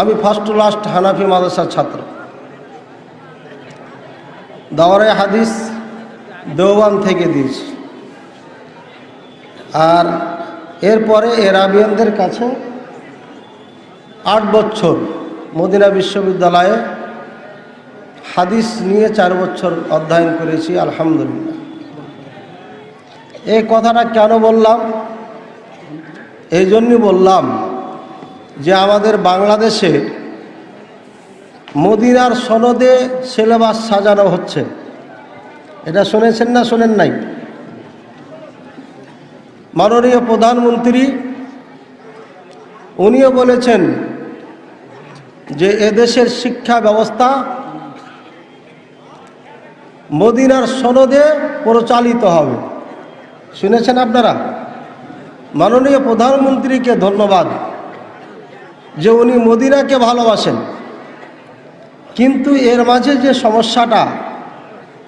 আমি first to last হানাফি মাদ্রাসার ছাত্র। দাওয়ারে হাদিস দেওবান থেকে দিয়েছি। আর এরপরে এরাবিয়ানদের কাছে আট বছর মদিনা বিশ্ববিদ্যালয়ে হাদিস নিয়ে চার বছর অধ্যয়ন করেছি, আলহামদুলিল্লাহ। এই কথাটা কেন বললাম? এই জন্যই বললাম যে আমাদের বাংলাদেশে মদিনার সনদে সিলেবাস সাজানো হচ্ছে। এটা শুনেছেন না শোনেন নাই? মাননীয় প্রধানমন্ত্রী, উনিও বলেছেন যে এদেশের শিক্ষা ব্যবস্থা মদিনার সনদে পরিচালিত হবে। শুনেছেন আপনারা? মাননীয় প্রধানমন্ত্রীকে ধন্যবাদ। যে উনি মদিনাকে ভালোবাসেন। কিন্তু এর মাঝে যে সমস্যাটা,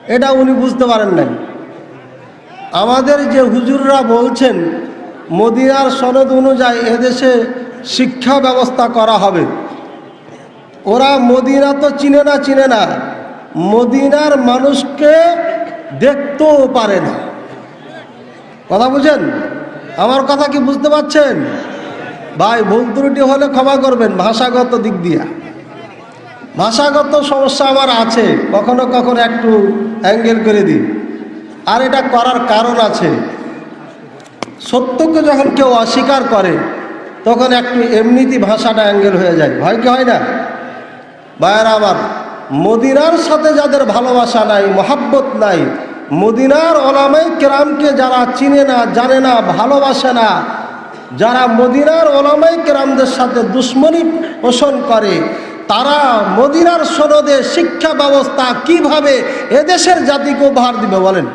এটা উনি বুঝতে পারেন নাই। আমাদের যে হুজুররা বলছেন, মদিনার সনদ অনুযায়ী এদেশে শিক্ষা ব্যবস্থা করা হবে। ওরা মদিনা তো চিনে না চিনে না। মদিনার মানুষকে দেখতেও পারে না। কথা বুঝেন? আমার কথা কি বুঝতে পারছেন? ভাই, ভুল ত্রুটি হলে ক্ষমা করবেন, ভাষাগত দিক দিয়া। ভাষাগত সমস্যা আমার আছে, কখনো কখনো একটু অ্যাঙ্গেল করে দিই। আর এটা করার কারণ আছে। সত্যকে যখন কেউ অস্বীকার করে, তখন একটু এমনিতেই ভাষাটা অ্যাঙ্গেল হয়ে যায়। ভয় কি হয় না? ভাইয়ারা আমার, মদিনার সাথে যাদের ভালোবাসা নাই, মহাব্বত নাই, মদিনার ওলামাই কেরামকে যারা চিনে না, জানে না, ভালোবাসে না যারা মদিনার ওলামাই কেরামদের সাথে দুশ্মনী পোষণ করে, তারা মদিনার সনদে শিক্ষা ব্যবস্থা কীভাবে এদেশের জাতিকে উপহার দিবে বলেন?